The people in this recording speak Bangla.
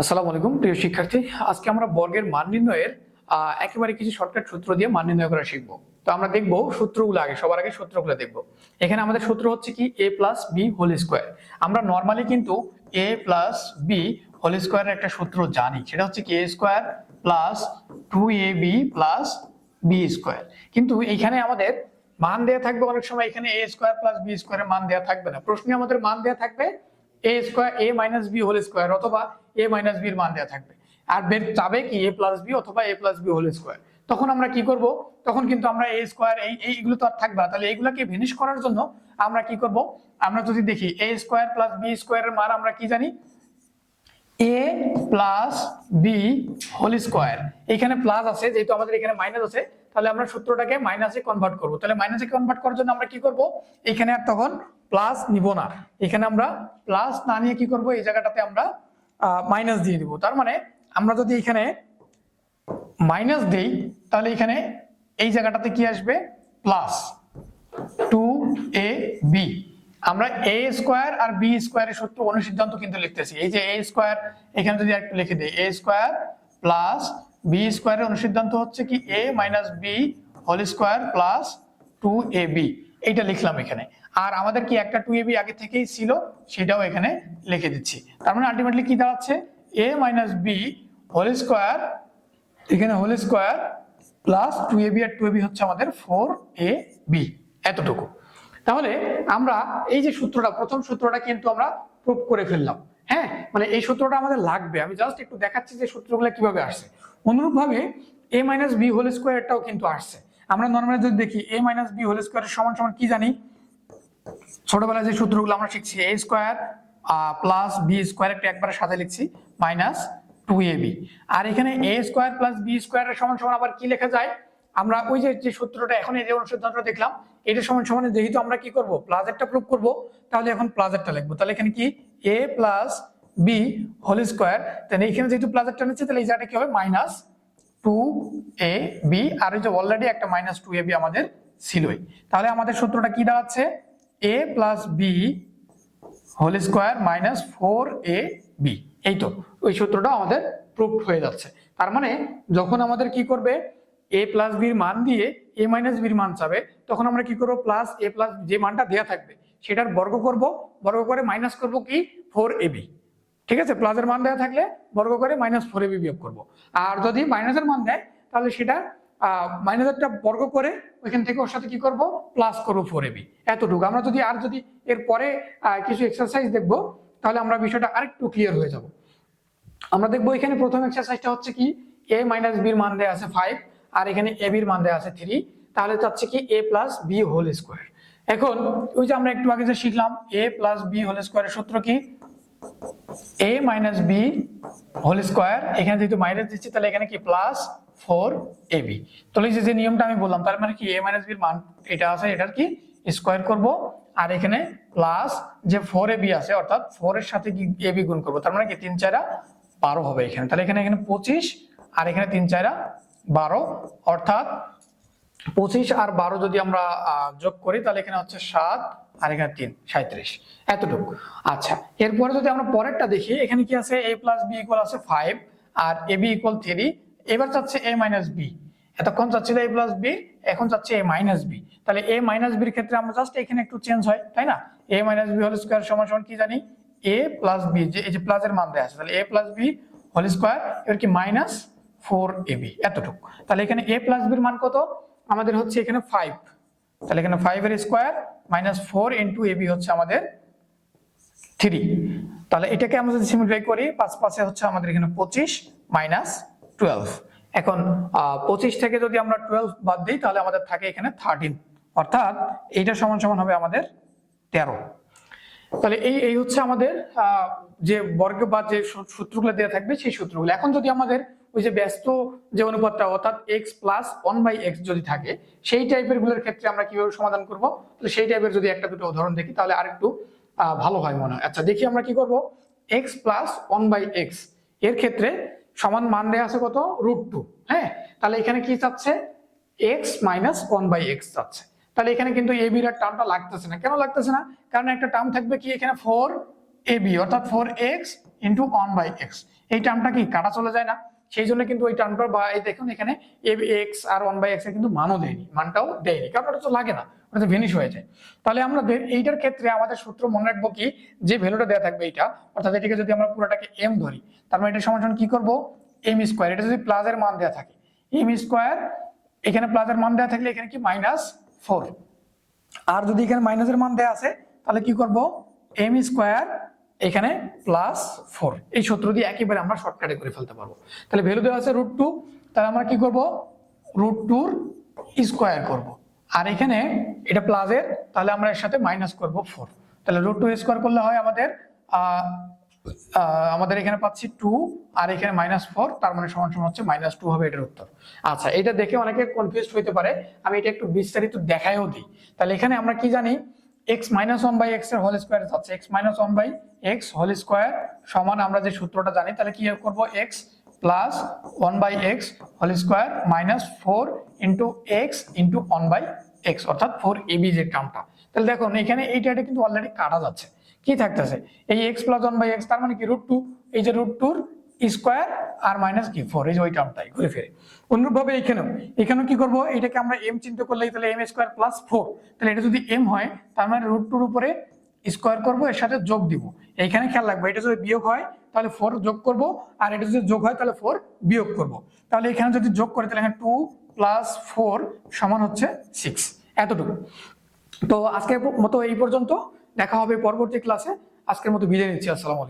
আসসালামু আলাইকুম, প্রিয় শিক্ষার্থী। আজকে আমরা বর্গের মান নির্ণয়ের একেবারে কিছু শর্টকাট সূত্র দিয়ে মান নির্ণয় করা শিখব। তো আমরা দেখব সূত্রগুলো আগে, সবার আগে সূত্রগুলো দেখব। এখানে আমাদের সূত্র হচ্ছে কি a plus b whole square আমরা নর্মালি কিন্তু এ প্লাস বি হোল স্কোয়ারের একটা সূত্র জানি। সেটা হচ্ছে কি a square plus two a b plus b square কিন্তু এইখানে আমাদের মান দেয়া থাকবে অনেক সময়, এখানে এ স্কোয়ার প্লাস বি স্কোয়ারের মান দেয়া থাকবে না। প্রশ্নে আমাদের মান দেয়া থাকবে a square a minus b whole square অথবা এ মাইনাস বির মান দেওয়া থাকবে। আর বের যাবে কি এ প্লাস বি অথবা a plus b whole square তখন আমরা কি করব? তখন কিন্তু আমরা এ স্কোয়ার এই এইগুলো তো আর থাকবে না। তাহলে এইগুলোকে ফিনিশ করার জন্য আমরা কি করব? আমরা যদি দেখি এ স্কোয়ার প্লাস বি স্কোয়ারের মান আমরা কি জানি? A plus b whole square এখানে প্লাস আছে, যেহেতু আমাদের এখানে মাইনাস আছে, তাহলে আমরা সূত্রটাকে মাইনাসে কনভার্ট করব। তাহলে মাইনাসে কনভার্ট করার জন্য আমরা কি করব? এখানে আর তখন প্লাস নিব না। এখানে আমরা প্লাস না নিয়ে কি করব? এই জায়গাটাতে আমরা মাইনাস দিয়ে দিব। তার মানে আমরা যদি এখানে মাইনাস দেই, তাহলে এখানে এই জায়গাটাতে কি আসবে? প্লাস টু এ বি আমরা এ স্কোয়ার আর বি স্কোয়ারের সূত্র অনুসিদ্ধান্ত কিন্তু লিখতেছি। এই যে এ স্কোয়ার এখানে যদি একটু লিখে দিই এ স্কোয়ার প্লাস বি স্কোয়ারের অনুসিদ্ধান্ত হচ্ছে কি? A minus b whole square plus two a b এইটা লিখলাম এখানে। আর আমাদের কি একটা টু এ বি আগে থেকেই ছিল, সেটাও এখানে লিখে দিচ্ছি। তার মানে আলটিমেটলি কি দাঁড়াচ্ছে? A minus b whole square এখানে whole square plus two a b R two A b হচ্ছে আমাদের ফোর এ বি এতটুকু। তাহলে আমরা এই যে সূত্রটা, প্রথম সূত্রটা কিন্তু আমরা প্রুভ করে ফেললাম। হ্যাঁ? মানে এই সূত্রটা আমাদের লাগবে। আমি জাস্ট একটু দেখাচ্ছি যে সূত্রগুলো কীভাবে আসছে। অনুরূপভাবে এ মাইনাস বি হোল স্কোয়ারটাও কিন্তু আসছে। আমরা নর্মালি যদি দেখি এ মাইনাস বি হোল স্কোয়ারের সমান সমান কি জানি? ছোটবেলায় যে সূত্রগুলো আমরা শিখছি a square plus b square একটা একবারে সাথে লিখছি মাইনাস টু এ বি আর এখানে এ স্কোয়ার প্লাস বি স্কোয়ারের সমান সমান আবার কি লেখা যায়? আমরা ওই যে সূত্রটা এখন এই যে অনুসন্ধানটা দেখলাম, এটা সমান সমানে যেহেতু আমরা কি করব? প্লাজেরটা প্রুভ করব, তাহলে এখন প্লাজেরটা লিখব। তাহলে এখানে কি? A plus b whole square তাহলে এখানে যেহেতু প্লাজেরটা নিচ্ছে, তাহলে এই জায়গাটা কি হবে? মাইনাস টু এ বি আর ওই যে অলরেডি একটা মাইনাস টু এ বি আমাদের ছিলই। তাহলে আমাদের সূত্রটা কি দাঁড়াচ্ছে? A plus b whole square minus four a b এই তো, ওই সূত্রটা আমাদের প্রুফ হয়ে যাচ্ছে। তার মানে যখন আমাদের কি করবে? এ প্লাস বির মান দিয়ে এ মাইনাস বির মান চাবে, তখন আমরা কি করব? প্লাস এ প্লাস যে মানটা দেয়া থাকবে, সেটার বর্গ করব। বর্গ করে মাইনাস করব কি? ফোর এ বি ঠিক আছে? প্লাসের মান দেওয়া থাকলে বর্গ করে মাইনাস ফোর বিয়োগ করব। আর যদি মাইনাসের মান দেয়, তাহলে সেটা মাইনাসেরটা বর্গ করে ওইখান থেকে ওর সাথে কি করব? প্লাস করব ফোর এবি এতটুকু। আমরা যদি, আর যদি এর পরে কিছু এক্সারসাইজ দেখব, তাহলে আমরা বিষয়টা আরেকটু ক্লিয়ার হয়ে যাব। আমরা দেখব এখানে প্রথম এক্সারসাইজটা হচ্ছে কি? এ মাইনাস বির মান দেওয়া আছে ফাইভ আর এখানে এ বির মান দেওয়া আছে থ্রি তাহলে চাচ্ছে কি? A plus b whole square এখন, ওই যে আমরা একটু আগে যে শিখলাম এ প্লাস বি হোল স্কোয়ারের সূত্র কি? A minus b whole square এখানে যেহেতু মাইনাস দিচ্ছি, তাহলে এখানে কি প্লাস ফোর এ বি তাহলে যে নিয়মটা আমি বললাম, তার মানে কি এ মাইনাস বির মান এটা আছে, এটার কি স্কোয়ার করব, আর এখানে প্লাস যে ফোর এ বি আছে, অর্থাৎ ফোর এর সাথে কি এ বি গুণ করব, তার মানে কি তিন চারা বারো হবে এখানে। তাহলে এখানে এখানে পঁচিশ, আর এখানে তিন চারা বারো, অর্থাৎ পঁচিশ আর বারো যদি আমরা যোগ করি, তাহলে এখানে হচ্ছে সাত আর এখানে তিন সাঁত্রিশ এতটুকু। আচ্ছা এরপরে যদি আমরা পরেরটা দেখি, এখানে কি আছে? এ প্লাস বি ইকুয়াল আছে ফাইভ আর এ বি ইকুয়াল থ্রি এবার চাচ্ছে এ মাইনাস বি এতক্ষণ চাচ্ছিল এ প্লাস বি এখন চাচ্ছে এ মাইনাস বি তাহলে এ মাইনাস বির ক্ষেত্রে আমরা জাস্ট এখানে একটু চেঞ্জ হয়, তাই না? A minus b whole square সমান সমান কি জানি? এ প্লাস বি যে এই যে প্লাসের মান দেওয়া আছে, তাহলে a plus b whole square এবার কি মাইনাস ফোর এ বি এতটুকু। তাহলে এখানে এ প্লাস বির মান কত? আমাদের হচ্ছে এখানে ফাইভ তাহলে এখানে ফাইভ এর square minus four into a b হচ্ছে আমাদের থ্রি তাহলে এটাকে আমরা যদি সিমিলিফাই করি, পাঁচ পাঁচে হচ্ছে আমাদের এখানে পঁচিশ মাইনাস টুয়েলভ এখন পঁচিশ থেকে যদি আমরা টুয়েলভ বাদ দিই, তাহলে আমাদের থাকে এখানে থার্টিন অর্থাৎ এইটা সমান সমান হবে আমাদের তেরো. তাহলে এই এই হচ্ছে আমাদের যে বর্গ বা যে সূত্রগুলো দেওয়া থাকবে, সেই সূত্রগুলো। এখন যদি আমাদের ওই যে ব্যস্ত যে অনুপাতটা, অর্থাৎ x plus one by x যদি থাকে, সেই টাইপেরগুলোর ক্ষেত্রে আমরা কীভাবে সমাধান করব? তাহলে সেই টাইপের যদি একটা দুটো উদাহরণ দেখি, তাহলে আরেকটু ভালো হয় মনে হয়। আচ্ছা দেখি আমরা কি করব? এক্স প্লাস ওয়ান বাই এক্সের ক্ষেত্রে সমান মান দেওয়া আছে কত? রুট টু হ্যাঁ? তাহলে এখানে কি চাচ্ছে? X minus one by x চাচ্ছে। তাহলে এখানে কিন্তু এ বির টার্মটা লাগতেছে না। কেন লাগতেছে না? কারণ একটা টার্ম থাকবে কি এখানে ফোর এ বি অর্থাৎ four x into one by x এই টার্মটা কি কাটা চলে যায় না? সেই জন্য কিন্তু ওই টার্মটা বা এই দেখুন এখানে এ এক্স আর ওয়ান বাই এক্সের কিন্তু মানও দেয়নি, মানটাও দেয়নি, কারণ ওটা তো লাগে না, ওটা তো ভেনিশ হয়ে যায়। তাহলে আমরা এইটার ক্ষেত্রে আমাদের সূত্র মনে রাখব কি, যে ভ্যালুটা দেওয়া থাকবে এইটা, অর্থাৎ এটাকে যদি আমরা পুরোটাকে এম ধরি, তার মানে এটা সমান কি করব? এম স্কোয়ার এটা যদি প্লাসের মান দেওয়া থাকে এম স্কোয়ার এখানে প্লাসের মান দেওয়া থাকলে এখানে কি মাইনাস ফোর আর যদি এখানে মাইনাসের মান দেওয়া আছে, তাহলে কি করব? এম স্কোয়ার এখানে প্লাস ফোর এই সূত্র দিয়ে একেবারে আমরা শর্টকাটে করে ফেলতে পারব। তাহলে ভ্যালু দেওয়া আছে রুট টু তাহলে আমরা কি করব? রুট টুর স্কোয়ার করব। আর এখানে এটা প্লাসের তাহলে আমরা এর সাথে মাইনাস করব ফোর তাহলে রুট টু স্কোয়ার করলে হয় আমাদের আমাদের এখানে পাচ্ছি টু আর এখানে মাইনাস ফোর তার মানে সমান সমান হচ্ছে মাইনাস টু হবে এটার উত্তর। আচ্ছা এটা দেখে অনেকে কনফিউজ হইতে পারে। আমি এটা একটু বিস্তারিত দেখায়ও দিই। তাহলে এখানে আমরা কি জানি? এক্স মাইনাস ওয়ান বাই এক্সের হোল স্কোয়ার যাচ্ছে x minus one by x whole square সমান আমরা যে সূত্রটা জানি, তাহলে কি করব? X plus one by x whole square minus four into x into one by x অর্থাৎ ফোর এবি যে টার্মটা তাহলে দেখুন, এখানে এইটা কিন্তু অলরেডি কাটা যাচ্ছে। কি থাকতেছে? এই x plus one by x তার মানে কি? রুট টু এই যে রুট টুর স্কোয়ার আর মাইনাস কি? ফোর এই যে ওই টার্মটাই ঘুরে ফিরে। অনুরূপভাবে এখানেও এখানেও কি করব? এটাকে আমরা এম চিন্তা করলে তাহলে এম স্কোয়ার প্লাস ফোর তাহলে এটা যদি এম হয়, তার মানে রুট টুর উপরে স্কোয়ার করব, এর সাথে যোগ দিব। এইখানে খেয়াল রাখব, এটা যদি বিয়োগ হয়, তাহলে ফোর যোগ করব, আর এটা যদি যোগ হয়, তাহলে ফোর বিয়োগ করব। তাহলে এখানে যদি যোগ করে, তাহলে এখানে টু প্লাস ফোর সমান হচ্ছে সিক্স এতটুকু। তো আজকের মতো এই পর্যন্ত, দেখা হবে পরবর্তী ক্লাসে আজকের মতো বিদায় নিচ্ছি, আসসালামু